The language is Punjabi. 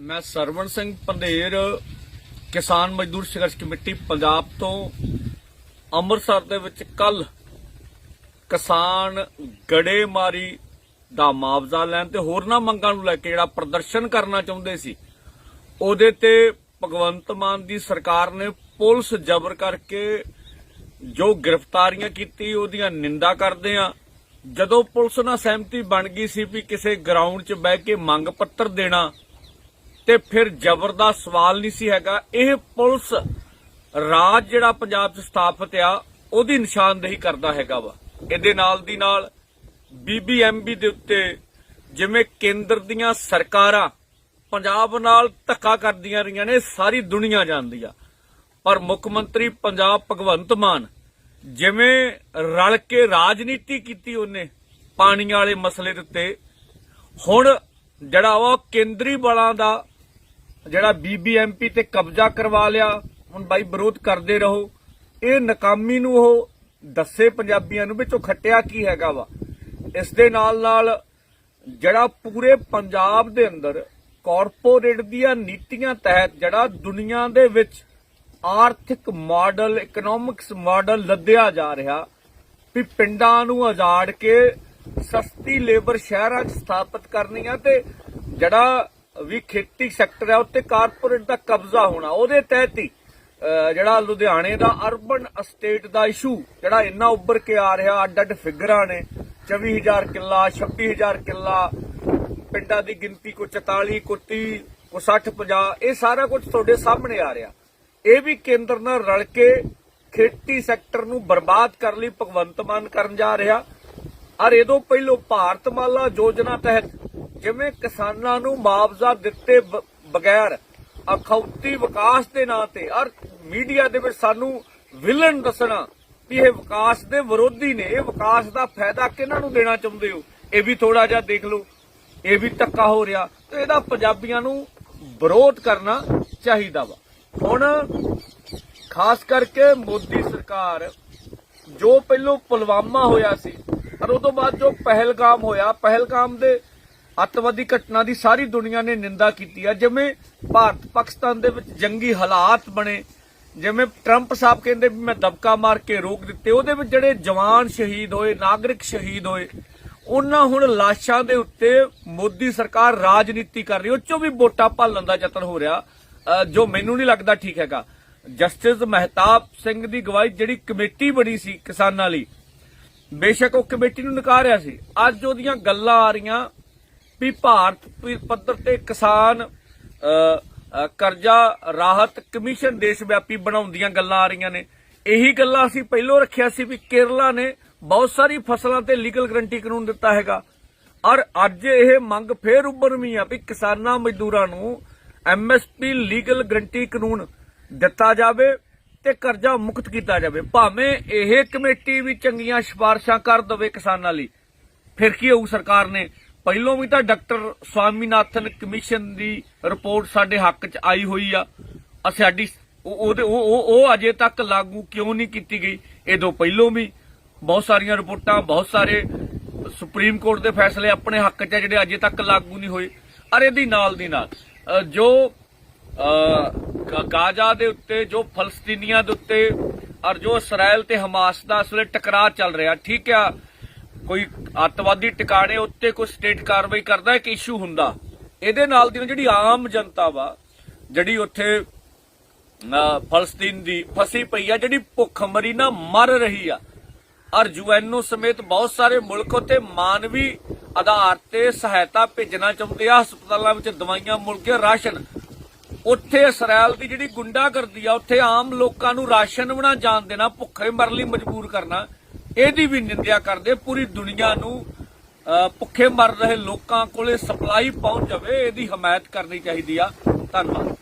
ਮੈਂ ਸਰਵਣ ਸਿੰਘ ਪੰਧੇਰ ਕਿਸਾਨ ਮਜ਼ਦੂਰ ਸੰਘਰਸ਼ ਕਮੇਟੀ ਪੰਜਾਬ ਤੋਂ ਅੰਮ੍ਰਿਤਸਰ ਦੇ ਵਿੱਚ ਕੱਲ ਕਿਸਾਨ ਗੜੇਮਾਰੀ ਦਾ ਮੁਆਵਜ਼ਾ ਲੈਣ ਤੇ ਹੋਰਨਾਂ ਮੰਗਾਂ ਨੂੰ ਲੈ ਕੇ ਜਿਹੜਾ ਪ੍ਰਦਰਸ਼ਨ ਕਰਨਾ ਚਾਹੁੰਦੇ ਸੀ, ਉਹਦੇ ਤੇ ਭਗਵੰਤ ਮਾਨ ਦੀ ਸਰਕਾਰ ਨੇ ਪੁਲਿਸ ਜ਼ਬਰ ਕਰਕੇ ਜੋ ਗ੍ਰਿਫਤਾਰੀਆਂ ਕੀਤੀ, ਉਹਦੀਆਂ ਨਿੰਦਾ ਕਰਦੇ ਆ। ਜਦੋਂ ਪੁਲਿਸ ਨਾਲ ਸਹਿਮਤੀ ਬਣ ਗਈ ਸੀ ਵੀ ਕਿਸੇ ਗਰਾਊਂਡ 'ਚ ਬਹਿ ਕੇ ਮੰਗ ਪੱਤਰ ਦੇਣਾ ਤੇ ਫਿਰ ਜ਼ਬਰ ਦਾ ਸਵਾਲ ਨਹੀਂ ਸੀ ਹੈਗਾ। ਇਹ ਪੁਲਿਸ ਰਾਜ ਜਿਹੜਾ ਪੰਜਾਬ 'ਚ ਸਥਾਪਿਤ ਆ, ਉਹਦੀ ਨਿਸ਼ਾਨਦੇਹੀ ਕਰਦਾ ਹੈਗਾ ਵਾ। ਇਹਦੇ ਨਾਲ ਦੀ ਨਾਲ ਬੀਬੀਐਮਬੀ ਦੇ ਉੱਤੇ ਜਿਵੇਂ ਕੇਂਦਰ ਦੀਆਂ ਸਰਕਾਰਾਂ ਪੰਜਾਬ ਨਾਲ ਧੱਕਾ ਕਰਦੀਆਂ ਰਹੀਆਂ ਨੇ, ਸਾਰੀ ਦੁਨੀਆ ਜਾਣਦੀ ਆ। ਪਰ ਮੁੱਖ ਮੰਤਰੀ ਪੰਜਾਬ ਭਗਵੰਤ ਮਾਨ ਜਿਵੇਂ ਰਲ ਕੇ ਰਾਜਨੀਤੀ ਕੀਤੀ ਉਹਨੇ ਪਾਣੀ ਵਾਲੇ ਮਸਲੇ ਦੇ ਉੱਤੇ, ਹੁਣ ਜਿਹੜਾ ਵਾ ਉਹ ਕੇਂਦਰੀ ਬਲਾਂ ਦਾ ਜਿਹੜਾ ਬੀਬੀਐਮਪੀ ਤੇ ਕਬਜ਼ਾ ਕਰਵਾ ਲਿਆ, ਹੁਣ ਬਾਈ ਵਿਰੋਧ ਕਰਦੇ ਰਹੋ। ਇਹ ਨਕਾਮੀ ਨੂੰ ਉਹ ਦੱਸੇ ਪੰਜਾਬੀਆਂ ਨੂੰ ਵਿੱਚੋਂ ਖੱਟਿਆ ਕੀ ਹੈਗਾ ਵਾ। ਇਸ ਦੇ ਨਾਲ ਨਾਲ ਜਿਹੜਾ ਪੂਰੇ ਪੰਜਾਬ ਦੇ ਅੰਦਰ ਕਾਰਪੋਰੇਟ ਦੀਆਂ ਨੀਤੀਆਂ ਤਹਿਤ ਜਿਹੜਾ ਦੁਨੀਆ ਦੇ ਵਿੱਚ ਆਰਥਿਕ ਮਾਡਲ ਇਕਨੋਮਿਕਸ ਮਾਡਲ ਲੱਦਿਆ ਜਾ ਰਿਹਾ, ਵੀ ਪਿੰਡਾਂ ਨੂੰ ਆਜ਼ਾਦ ਕੇ ਸਸਤੀ ਲੇਬਰ ਸ਼ਹਿਰਾਂ 'ਚ ਸਥਾਪਿਤ ਕਰਨੀ ਆ ਤੇ ਜਿਹੜਾ ਵੀ ਖੇਤੀ ਸੈਕਟਰ ਹੈ ਉੱਤੇ ਕਾਰਪੋਰੇਟ ਦਾ ਕਬਜ਼ਾ ਹੋਣਾ। ਉਹਦੇ ਤਹਿਤ ਹੀ ਜਿਹੜਾ ਲੁਧਿਆਣੇ ਦਾ ਅਰਬਨ ਅਸਟੇਟ ਦਾ ਇਸ਼ੂ ਜਿਹੜਾ ਇੰਨਾ ਉੱਭਰ ਕੇ ਆ ਰਿਹਾ ਅੱਡ ਅੱਡ ਫਿਗਰਾਂ ਨੇ 24000 ਕਿੱਲਾ 26000 ਕਿੱਲਾ, ਪਿੰਡਾਂ ਦੀ ਗਿਣਤੀ ਕੋ 44 ਕੋ 30 ਕੋ 60 50 ਇਹ ਸਾਰਾ ਕੁਝ ਤੁਹਾਡੇ ਸਾਹਮਣੇ ਆ ਰਿਹਾ। ਇਹ ਵੀ ਕੇਂਦਰ ਨਾਲ ਰਲ ਕੇ ਖੇਤੀ ਸੈਕਟਰ ਨੂੰ ਬਰਬਾਦ ਕਰਨ ਲਈ ਭਗਵੰਤ ਮਾਨ ਕਰਨ ਜਾ ਰਿਹਾ। ਔਰ ਇਹਦੋਂ ਪਹਿਲੋਂ ਭਾਰਤਮਾਲਾ ਯੋਜਨਾ ਤਹਿਤ ਜਿਵੇਂ ਕਿਸਾਨਾਂ ਨੂੰ ਮੁਆਵਜ਼ਾ ਦਿੱਤੇ ਬਗੈਰ ਅਖੌਤੀ ਵਿਕਾਸ ਦੇ ਨਾਂ ਤੇ, ਔਰ ਮੀਡੀਆ ਦੇ ਵਿੱਚ ਸਾਨੂੰ ਵਿਲਨ ਦੱਸਣਾ ਵੀ ਇਹ ਵਿਕਾਸ ਦੇ ਵਿਰੋਧੀ ਨੇ, ਇਹ ਵਿਕਾਸ ਦਾ ਫਾਇਦਾ ਕਿਹਨਾਂ ਨੂੰ ਦੇਣਾ ਚਾਹੁੰਦੇ ਹੋ? ਇਹ ਵੀ ਥੋੜਾ ਜਿਹਾ ਦੇਖ ਲਓ, ਇਹ ਵੀ ਧੱਕਾ ਹੋ ਰਿਹਾ, ਤੇ ਇਹਦਾ ਪੰਜਾਬੀਆਂ ਨੂੰ ਵਿਰੋਧ ਕਰਨਾ ਚਾਹੀਦਾ ਵਾ। ਹੁਣ ਖਾਸ ਕਰਕੇ ਮੋਦੀ ਸਰਕਾਰ, ਜੋ ਪਹਿਲੋਂ ਪੁਲਵਾਮਾ ਹੋਇਆ ਸੀ, ਔਰ ਉਸ ਤੋਂ ਬਾਅਦ ਜੋ ਪਹਿਲਗਾਮ ਹੋਇਆ, ਪਹਿਲਗਾਮ ਦੇ ਅੱਤਵਾਦੀ ਘਟਨਾ ਦੀ ਸਾਰੀ ਦੁਨੀਆ ਨੇ ਨਿੰਦਾ ਕੀਤੀ ਆ। ਜਿਵੇਂ ਭਾਰਤ ਪਾਕਿਸਤਾਨ ਦੇ ਵਿੱਚ ਜੰਗੀ ਹਾਲਾਤ ਬਣੇ, ਜਿਵੇਂ ਟਰੰਪ ਸਾਹਿਬ ਕਹਿੰਦੇ ਵੀ ਮੈਂ ਦਬਕਾ ਮਾਰ ਕੇ ਰੋਕ ਦਿੱਤੇ, ਉਹਦੇ ਵਿੱਚ ਜਿਹੜੇ ਜਵਾਨ ਸ਼ਹੀਦ ਹੋਏ, ਨਾਗਰਿਕ ਸ਼ਹੀਦ ਹੋਏ, ਉਹਨਾਂ ਹੁਣ ਲਾਸ਼ਾਂ ਦੇ ਉੱਤੇ ਮੋਦੀ ਸਰਕਾਰ ਰਾਜਨੀਤੀ ਕਰ ਰਹੀ, ਉਹ ਚੋਂ ਵੀ ਵੋਟਾਂ ਭਾਲਣ ਦਾ ਯਤਨ ਹੋ ਰਿਹਾ ਜੋ ਮੈਨੂੰ ਨਹੀਂ ਲੱਗਦਾ ਠੀਕ ਹੈਗਾ। ਜਸਟਿਸ ਮਹਿਤਾਬ ਸਿੰਘ ਦੀ ਗਵਾਹੀ, ਜਿਹੜੀ ਕਮੇਟੀ ਬਣੀ ਸੀ ਕਿਸਾਨਾਂ ਲਈ, ਬੇਸ਼ੱਕ ਉਹ ਕਮੇਟੀ ਨੂੰ ਨਕਾਰਿਆ ਸੀ। ਅੱਜ ਉਹਦੀਆਂ ਗੱਲਾਂ ਆ ਰਹੀਆਂ ਵੀ ਭਾਰਤ ਪੱਧਰ ਤੇ ਕਿਸਾਨ ਕਰਜ਼ਾ ਰਾਹਤ ਕਮਿਸ਼ਨ ਦੇਸ਼ ਵਿਆਪੀ ਬਣਾਉਣ ਦੀਆਂ ਗੱਲਾਂ ਆ ਰਹੀਆਂ ਨੇ। ਇਹੀ ਗੱਲਾਂ ਅਸੀਂ ਪਹਿਲਾਂ ਰੱਖਿਆ ਸੀ ਵੀ ਕੇਰਲਾ ਨੇ ਬਹੁਤ ਸਾਰੀ ਫਸਲਾਂ ਤੇ ਲੀਗਲ ਗਰੰਟੀ ਕਾਨੂੰਨ ਦਿੱਤਾ ਹੈਗਾ। ਔਰ ਅੱਜ ਇਹ ਮੰਗ ਫੇਰ ਉੱਭਰਵੀਂ ਆ ਵੀ ਕਿਸਾਨਾਂ ਮਜ਼ਦੂਰਾਂ ਨੂੰ ਐਮਐਸਪੀ ਲੀਗਲ ਗਰੰਟੀ ਕਾਨੂੰਨ ਦਿੱਤਾ ਜਾਵੇ ਤੇ ਕਰਜ਼ਾ ਮੁਕਤ ਕੀਤਾ ਜਾਵੇ। ਭਾਵੇਂ ਇਹ ਕਮੇਟੀ ਵੀ ਚੰਗੀਆਂ ਸਿਫਾਰਸ਼ਾਂ ਕਰ ਦਵੇ ਕਿਸਾਨਾਂ ਲਈ। ਫਿਰ ਕੀ ਹੋਊ ਸਰਕਾਰ ਨੇ? ਪਹਿਲੋਂ ਵੀ ਤਾਂ ਡਾਕਟਰ ਸਵਾਮੀਨਾਥਨ ਕਮਿਸ਼ਨ ਦੀ ਰਿਪੋਰਟ ਸਾਡੇ ਹੱਕ 'ਚ ਆਈ ਹੋਈ ਆ। ਸਾਡੀ ਉਹ ਉਹਦੇ ਉਹ ਉਹ- ਅਜੇ ਤੱਕ ਲਾਗੂ ਕਿਉਂ ਨਹੀਂ ਕੀਤੀ ਗਈ? ਇਹਦੋਂ ਪਹਿਲੋਂ ਵੀ ਬਹੁਤ ਸਾਰੀਆਂ ਰਿਪੋਰਟਾਂ, ਬਹੁਤ ਸਾਰੇ ਸੁਪਰੀਮ ਕੋਰਟ ਦੇ ਫੈਸਲੇ ਆਪਣੇ ਹੱਕ 'ਚ ਆ ਜਿਹੜੇ ਅਜੇ ਤੱਕ ਲਾਗੂ ਨਹੀਂ ਹੋਏ। ਅਰ ਇਹਦੀ ਨਾਲ ਦੀ ਨਾਲ ਜੋ ਗਾਜ਼ਾ ਦੇ ਉੱਤੇ, ਜੋ ਫਲਸਤੀਨੀਆਂ ਦੇ ਉੱਤੇ ਔਰ ਜੋ ਇਸਰਾਇਲ ਤੇ ਹਮਾਸ ਦਾ ਇਸ ਵੇਲੇ ਟਕਰਾਅ ਚੱਲ ਰਿਹਾ, ਠੀਕ ਆ? ਕੋਈ ਅੱਤਵਾਦੀ ਟਿਕਾਣੇ ਉੱਤੇ ਕੋਈ ਸਟੇਟ ਕਾਰਵਾਈ ਕਰਦਾ ਇੱਕ ਇਸ਼ੂ ਹੁੰਦਾ? ਇਹਦੇ ਨਾਲ ਦੀ ਜਿਹੜੀ ਆਮ ਜਨਤਾ ਵਾ, ਜਿਹੜੀ ਉੱਥੇ ਫਲਸਤੀਨ ਦੀ ਫਸੀ ਪਈ ਆ, ਜਿਹੜੀ ਭੁੱਖਮਰੀ ਨਾਲ ਮਰ ਰਹੀ ਆ, ਔਰ ਯੂਐਨਓ ਸਮੇਤ ਬਹੁਤ ਸਾਰੇ ਮੁਲਕ ਉੱਤੇ ਮਾਨਵੀ ਆਧਾਰ ਤੇ ਸਹਾਇਤਾ ਭੇਜਣਾ ਚਾਹੁੰਦੇ ਆ, ਹਸਪਤਾਲਾਂ ਵਿੱਚ ਦਵਾਈਆਂ ਮੁਲਕੇ ਰਾਸ਼ਨ। ਉੱਥੇ ਇਸਰਾਇਲ ਦੀ ਜਿਹੜੀ ਗੁੰਡਾਗਰਦੀ ਆ, ਉੱਥੇ ਆਮ ਲੋਕਾਂ ਨੂੰ ਰਾਸ਼ਨ ਬਣਾ ਜਾਣ ਦੇਣਾ, ਭੁੱਖੇ ਮਰਨ ਲਈ ਮਜਬੂਰ ਕਰਨਾ ਇਹਦੀ ਵੀ ਨਿੰਦਿਆ ਕਰਦੇ, ਪੂਰੀ ਦੁਨੀਆ ਨੂੰ ਭੁੱਖੇ ਮਰ ਰਹੇ ਲੋਕਾਂ ਕੋਲੇ ਸਪਲਾਈ ਪਹੁੰਚ ਜਾਵੇ, ਇਹਦੀ ਹਮਾਇਤ ਕਰਨੀ ਚਾਹੀਦੀ ਆ। ਧੰਨਵਾਦ।